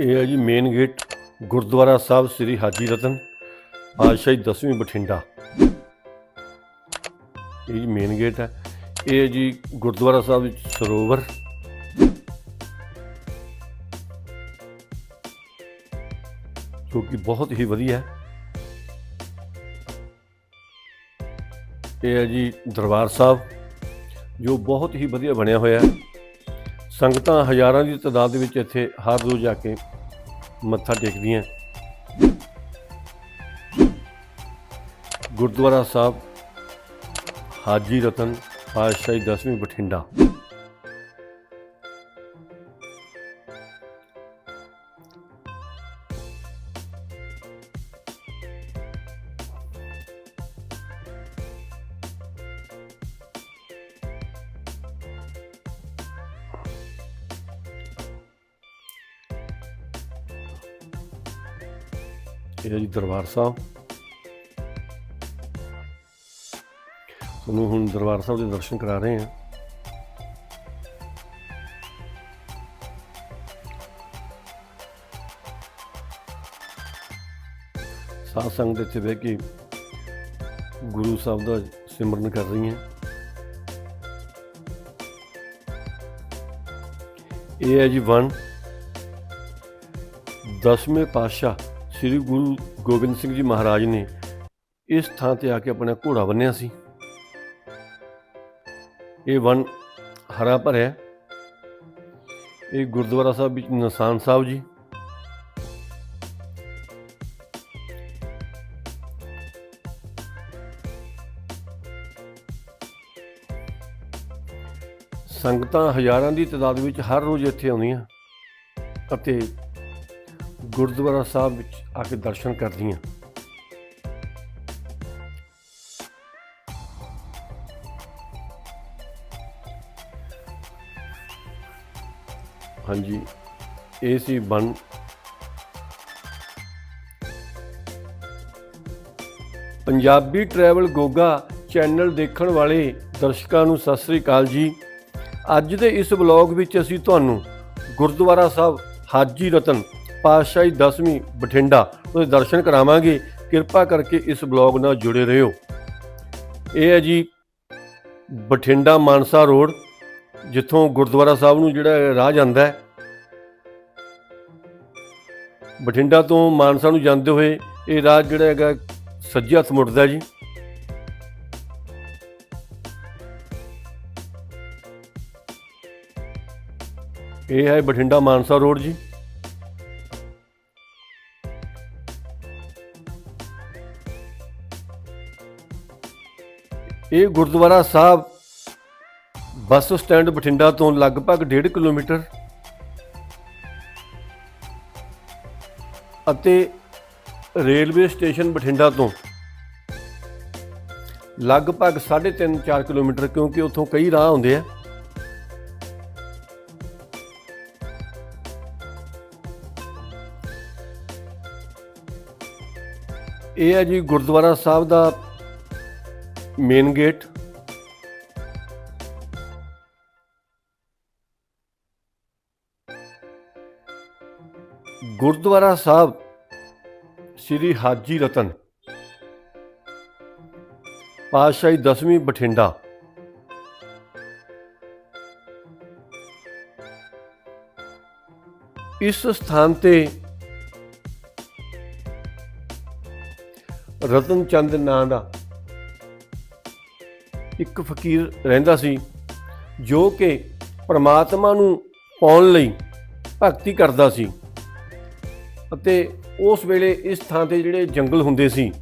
ਇਹ ਹੈ ਜੀ ਮੇਨ ਗੇਟ ਗੁਰਦੁਆਰਾ ਸਾਹਿਬ ਸ੍ਰੀ ਹਾਜੀ ਰਤਨ, ਪਾਤਸ਼ਾਹੀ ਦਸਵੀਂ ਬਠਿੰਡਾ। ਇਹ ਜੀ ਮੇਨ ਗੇਟ ਹੈ। ਇਹ ਹੈ ਜੀ ਗੁਰਦੁਆਰਾ ਸਾਹਿਬ ਵਿੱਚ ਸਰੋਵਰ। ਜੋ ਕਿ ਬਹੁਤ ਹੀ ਵਧੀਆ ਹੈ। ਇਹ ਹੈ ਜੀ ਦਰਬਾਰ ਸਾਹਿਬ, ਜੋ ਬਹੁਤ ਹੀ ਵਧੀਆ ਬਣਿਆ ਹੋਇਆ ਹੈ। ਸੰਗਤਾਂ ਹਜ਼ਾਰਾਂ ਦੀ ਤਾਦਾਦ ਵਿੱਚ ਇੱਥੇ ਹਰ ਰੋਜ਼ ਜਾ ਕੇ ਮੱਥਾ ਟੇਕਦੀਆਂ। ਗੁਰਦੁਆਰਾ ਸਾਹਿਬ, ਹਾਜੀ ਰਤਨ, ਪਾਤਸ਼ਾਹੀ ਦਸਵੀਂ ਬਠਿੰਡਾ। ਇਹ ਹੈ ਜੀ ਦਰਬਾਰ ਸਾਹਿਬ। ਤੁਹਾਨੂੰ ਹੁਣ ਦਰਬਾਰ ਸਾਹਿਬ ਦੇ ਦਰਸ਼ਨ ਕਰਾ ਰਹੇ ਹਾਂ। ਸਾਧ ਸੰਗਤ ਇੱਥੇ ਬਹਿ ਕੇ ਗੁਰੂ ਸਾਹਿਬ ਦਾ ਸਿਮਰਨ ਕਰ ਰਹੀ ਹਾਂ। ਇਹ ਹੈ ਜੀ ਵਨ ਦਸਵੇਂ ਪਾਤਸ਼ਾਹ ਸ੍ਰੀ ਗੁਰੂ ਗੋਬਿੰਦ ਸਿੰਘ ਜੀ ਮਹਾਰਾਜ ਨੇ ਇਸ ਥਾਂ ਤੇ ਆ ਕੇ ਆਪਣਾ ਘੋੜਾ ਬੰਨਿਆ ਸੀ। ਇਹ ਵਨ ਹਰਾ ਭਰਿਆ। ਇਹ ਗੁਰਦੁਆਰਾ ਸਾਹਿਬ ਵਿੱਚ ਨਿਸ਼ਾਨ ਸਾਹਿਬ ਜੀ। ਸੰਗਤਾਂ ਹਜ਼ਾਰਾਂ ਦੀ ਤਾਦਾਦ ਵਿੱਚ ਹਰ ਰੋਜ਼ ਇੱਥੇ ਆਉਂਦੀਆਂ ਅਤੇ ਗੁਰਦੁਆਰਾ ਸਾਹਿਬ ਵਿੱਚ ਆ ਕੇ ਦਰਸ਼ਨ ਕਰਦੀਆਂ। ਹਾਂਜੀ, ਇਹ ਸੀ ਬਨ। ਪੰਜਾਬੀ ਟਰੈਵਲ ਗੋਗਾ ਚੈਨਲ ਦੇਖਣ ਵਾਲੇ ਦਰਸ਼ਕਾਂ ਨੂੰ ਸਤਿ ਸ੍ਰੀ ਅਕਾਲ ਜੀ। ਅੱਜ ਦੇ ਇਸ ਵਲੌਗ ਵਿੱਚ ਅਸੀਂ ਤੁਹਾਨੂੰ ਗੁਰਦੁਆਰਾ ਸਾਹਿਬ ਹਾਜੀ ਰਤਨ ਪਾਤਸ਼ਾਹੀ ਦਸਵੀਂ ਬਠਿੰਡਾ ਉਹਦੇ ਦਰਸ਼ਨ ਕਰਾਵਾਂਗੇ। ਕਿਰਪਾ ਕਰਕੇ ਇਸ ਬਲੌਗ ਨਾਲ ਜੁੜੇ ਰਹੋ। ਇਹ ਹੈ ਜੀ ਬਠਿੰਡਾ ਮਾਨਸਾ ਰੋਡ, ਜਿੱਥੋਂ ਗੁਰਦੁਆਰਾ ਸਾਹਿਬ ਨੂੰ ਜਿਹੜਾ ਰਾਹ ਜਾਂਦਾ ਹੈ। ਬਠਿੰਡਾ ਤੋਂ ਮਾਨਸਾ ਨੂੰ ਜਾਂਦੇ ਹੋਏ ਇਹ ਰਾਹ ਜਿਹੜਾ ਹੈਗਾ ਸੱਜੇ ਹੱਥ ਮੁੜਦਾ ਜੀ। ਇਹ ਹੈ ਬਠਿੰਡਾ ਮਾਨਸਾ ਰੋਡ ਜੀ। ਇਹ ਗੁਰਦੁਆਰਾ ਸਾਹਿਬ ਬੱਸ ਸਟੈਂਡ ਬਠਿੰਡਾ ਤੋਂ ਲਗਭਗ 1.5 ਕਿਲੋਮੀਟਰ ਅਤੇ ਰੇਲਵੇ ਸਟੇਸ਼ਨ ਬਠਿੰਡਾ ਤੋਂ ਲਗਭਗ 3.5 4 ਕਿਲੋਮੀਟਰ, ਕਿਉਂਕਿ ਉੱਥੋਂ ਕਈ ਰਾਹ ਹੁੰਦੇ ਆ। ਇਹ ਹੈ ਜੀ ਗੁਰਦੁਆਰਾ ਸਾਹਿਬ ਦਾ ਮੇਨ ਗੇਟ ਗੁਰਦੁਆਰਾ ਸਾਹਿਬ, ਸ੍ਰੀ ਹਾਜੀ ਰਤਨ। ਪਾਤਸ਼ਾਹੀ ਦਸਵੀਂ ਬਠਿੰਡਾ। ਇਸ ਸਥਾਨ ਤੇ ਰਤਨ ਚੰਦ ਨਾਂ ਦਾ ਇੱਕ ਫਕੀਰ ਰਹਿੰਦਾ ਸੀ, ਜੋ ਕਿ ਪ੍ਰਮਾਤਮਾ ਨੂੰ ਪਾਉਣ ਲਈ ਭਗਤੀ ਕਰਦਾ ਸੀ ਅਤੇ ਉਸ ਵੇਲੇ ਇਸ ਥਾਂ ਤੇ ਜਿਹੜੇ ਜੰਗਲ ਹੁੰਦੇ ਸੀ।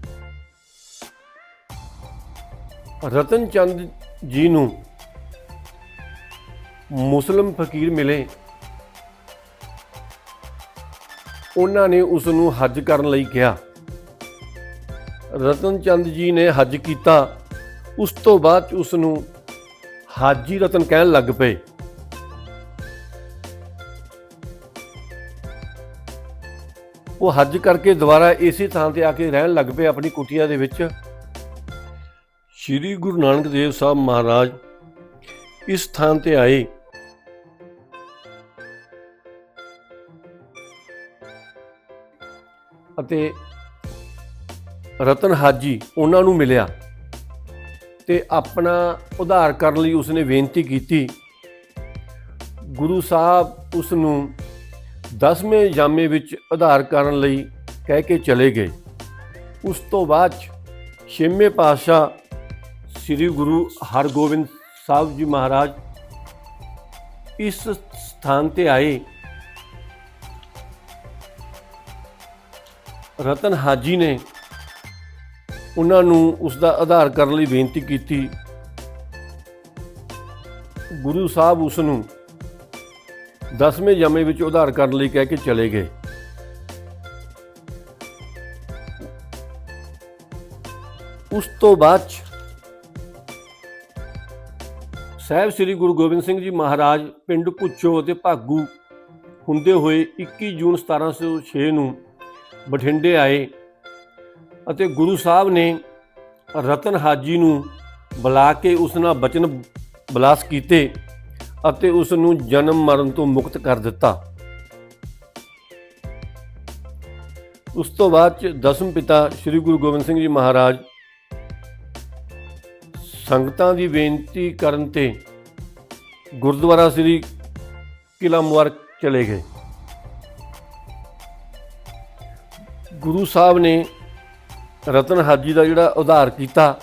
ਰਤਨ ਚੰਦ ਜੀ ਨੂੰ ਮੁਸਲਮ ਫਕੀਰ ਮਿਲੇ। ਉਹਨਾਂ ਨੇ ਉਸ ਨੂੰ ਹੱਜ ਕਰਨ ਲਈ ਕਿਹਾ। ਰਤਨ ਚੰਦ ਜੀ ਨੇ ਹੱਜ ਕੀਤਾ। ਉਸ ਤੋਂ ਬਾਅਦ 'ਚ ਉਸ ਨੂੰ ਹਾਜੀ ਰਤਨ ਕਹਿਣ ਲੱਗ ਪਏ। ਉਹ ਹੱਜ ਕਰਕੇ ਦੁਬਾਰਾ ਇਸੇ ਥਾਂ ਤੇ ਆ ਕੇ ਰਹਿਣ ਲੱਗ ਪਏ ਆਪਣੀ ਕੁਟੀਆ ਦੇ ਵਿੱਚ। ਸ੍ਰੀ ਗੁਰੂ ਨਾਨਕ ਦੇਵ ਸਾਹਿਬ ਮਹਾਰਾਜ ਇਸ ਥਾਂ ਤੇ ਆਏ। ਅਤੇ ਰਤਨ ਹਾਜੀ ਉਹਨਾਂ ਨੂੰ ਮਿਲਿਆ। ਤੇ ਆਪਣਾ ਉਧਾਰ ਕਰਨ ਲਈ ਉਸਨੇ ਬੇਨਤੀ ਕੀਤੀ। ਗੁਰੂ ਸਾਹਿਬ ਉਸ ਨੂੰ 10ਵੇਂ ਜਾਮੇ ਵਿੱਚ ਉਧਾਰ ਕਰਨ ਲਈ ਕਹਿ ਕੇ ਚਲੇ ਗਏ। ਉਸ ਤੋਂ ਬਾਅਦ 'ਚ ਛੇਵੇਂ ਪਾਤਸ਼ਾਹ ਸ੍ਰੀ ਗੁਰੂ ਹਰਗੋਬਿੰਦ ਸਾਹਿਬ ਜੀ ਮਹਾਰਾਜ ਇਸ ਸਥਾਨ ਤੇ ਆਏ। ਰਤਨ ਹਾਜੀ ਨੇ ਉਹਨਾਂ ਨੂੰ ਉਸ ਦਾ ਆਧਾਰ ਕਰਨ ਲਈ ਬੇਨਤੀ ਕੀਤੀ। ਗੁਰੂ ਸਾਹਿਬ ਉਸ ਨੂੰ 10ਵੇਂ ਜਮੇ ਵਿੱਚ ਉਧਾਰ ਕਰਨ ਲਈ ਕਹਿ ਕੇ ਚਲੇ ਗਏ। ਉਸ ਤੋਂ ਬਾਅਦ 'ਚ ਸਾਹਿਬ ਸ੍ਰੀ ਗੁਰੂ ਗੋਬਿੰਦ ਸਿੰਘ ਜੀ ਮਹਾਰਾਜ ਪਿੰਡ ਪੁੱਛੋ ਅਤੇ ਭਾਗੂ ਹੁੰਦੇ ਹੋਏ 21 ਜੂਨ 1706 ਨੂੰ ਬਠਿੰਡੇ ਆਏ। ਅਤੇ ਗੁਰੂ ਸਾਹਿਬ ਨੇ ਰਤਨ ਹਾਜੀ ਨੂੰ ਬੁਲਾ ਕੇ ਉਸ ਨਾਲ ਬਚਨ ਬਲਾਸ ਕੀਤੇ ਅਤੇ ਉਸ ਨੂੰ ਜਨਮ ਮਰਨ ਤੋਂ ਮੁਕਤ ਕਰ ਦਿੱਤਾ। ਉਸ ਤੋਂ ਬਾਅਦ ਚ ਦਸਮ ਪਿਤਾ ਸ੍ਰੀ ਗੁਰੂ ਗੋਬਿੰਦ ਸਿੰਘ ਜੀ ਮਹਾਰਾਜ ਸੰਗਤਾਂ ਦੀ ਬੇਨਤੀ ਕਰਨ ਤੇ ਗੁਰਦੁਆਰਾ ਸ੍ਰੀ ਕਿਲਾ ਮੁਬਾਰਕ ਚਲੇ ਗਏ। ਗੁਰੂ ਸਾਹਿਬ ਨੇ ਰਤਨ ਹਾਜੀ ਦਾ ਜਿਹੜਾ ਉਧਾਰ ਕੀਤਾ,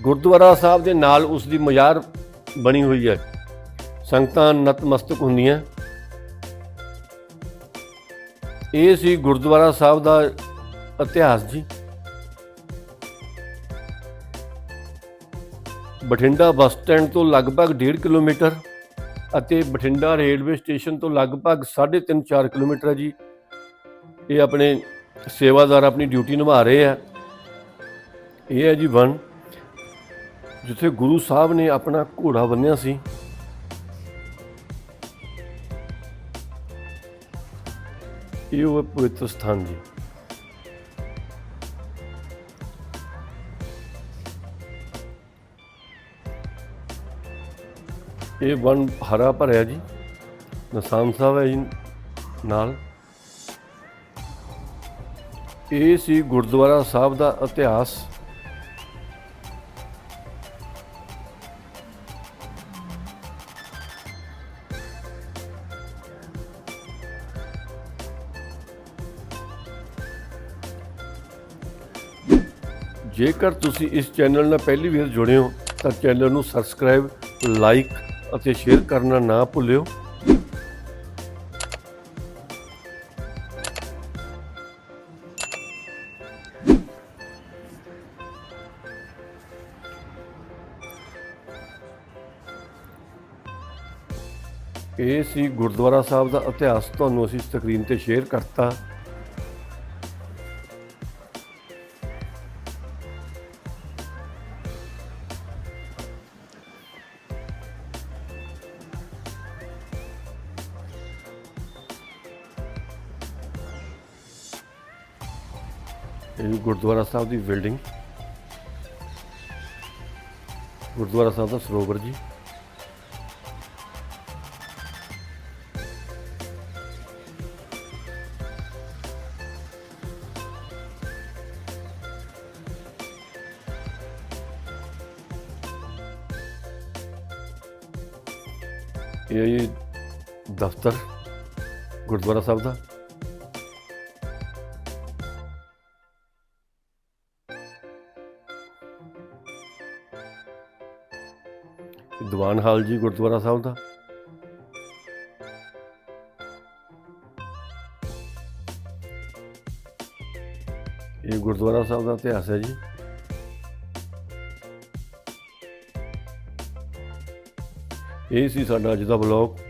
ਗੁਰਦੁਆਰਾ ਸਾਹਿਬ ਦੇ ਨਾਲ ਉਸ ਦੀ ਮਜ਼ਾਰ ਬਣੀ ਹੋਈ ਹੈ। ਸੰਗਤਾਂ ਨਤਮਸਤਕ ਹੁੰਦੀਆਂ। ਇਹ ਸੀ ਗੁਰਦੁਆਰਾ ਸਾਹਿਬ ਦਾ ਇਤਿਹਾਸ ਜੀ। ਬਠਿੰਡਾ ਬੱਸ ਸਟੈਂਡ ਤੋਂ ਲਗਭਗ 1.5 ਕਿਲੋਮੀਟਰ ਅਤੇ ਬਠਿੰਡਾ ਰੇਲਵੇ ਸਟੇਸ਼ਨ ਤੋਂ ਲਗਭਗ 3.5 4 ਕਿਲੋਮੀਟਰ ਹੈ ਜੀ। ਇਹ ਆਪਣੇ ਸੇਵਾਦਾਰ ਆਪਣੀ ਡਿਊਟੀ ਨਿਭਾ ਰਹੇ ਆ। ਇਹ ਹੈ ਜੀ ਵਨ ਜਿੱਥੇ ਗੁਰੂ ਸਾਹਿਬ ਨੇ ਆਪਣਾ ਘੋੜਾ ਬੰਨਿਆ ਸੀ। ਇਹ ਉਹ ਪਵਿੱਤਰ ਸਥਾਨ ਜੀ। ਇਹ ਵਨ ਹਰਾ ਭਰਿਆ ਜੀ। ਨਿਸ਼ਾਨ ਸਾਹਿਬ ਹੈ ਜੀ ਨਾਲ। ਇਹ ਸੀ ਗੁਰਦੁਆਰਾ ਸਾਹਿਬ ਦਾ ਇਤਿਹਾਸ। ਜੇਕਰ ਤੁਸੀਂ ਇਸ ਚੈਨਲ ਨਾਲ ਪਹਿਲੀ ਵਾਰ ਜੁੜੇ ਹੋ, ਤਾਂ ਚੈਨਲ ਨੂੰ ਸਬਸਕ੍ਰਾਈਬ, ਲਾਈਕ ਅਤੇ ਸ਼ੇਅਰ ਕਰਨਾ ਨਾ ਭੁੱਲਿਓ। ਇਹ ਸੀ ਗੁਰਦੁਆਰਾ ਸਾਹਿਬ ਦਾ ਇਤਿਹਾਸ, ਤੁਹਾਨੂੰ ਅਸੀਂ ਸਕਰੀਨ ਤੇ ਸ਼ੇਅਰ ਕਰਤਾ। ਇਹ ਗੁਰਦੁਆਰਾ ਸਾਹਿਬ ਦੀ ਬਿਲਡਿੰਗ। ਗੁਰਦੁਆਰਾ ਸਾਹਿਬ ਦਾ ਸਰੋਵਰ ਜੀ। ਦਫ਼ਤਰ, ਗੁਰਦੁਆਰਾ ਸਾਹਿਬ ਦਾ। ਦੀਵਾਨ ਹਾਲ ਜੀ ਗੁਰਦੁਆਰਾ ਸਾਹਿਬ ਦਾ। ਇਹ ਗੁਰਦੁਆਰਾ ਸਾਹਿਬ ਦਾ ਇਤਿਹਾਸ ਹੈ ਜੀ। ਇਹ ਸੀ ਸਾਡਾ ਅੱਜ ਦਾ ਬਲੌਗ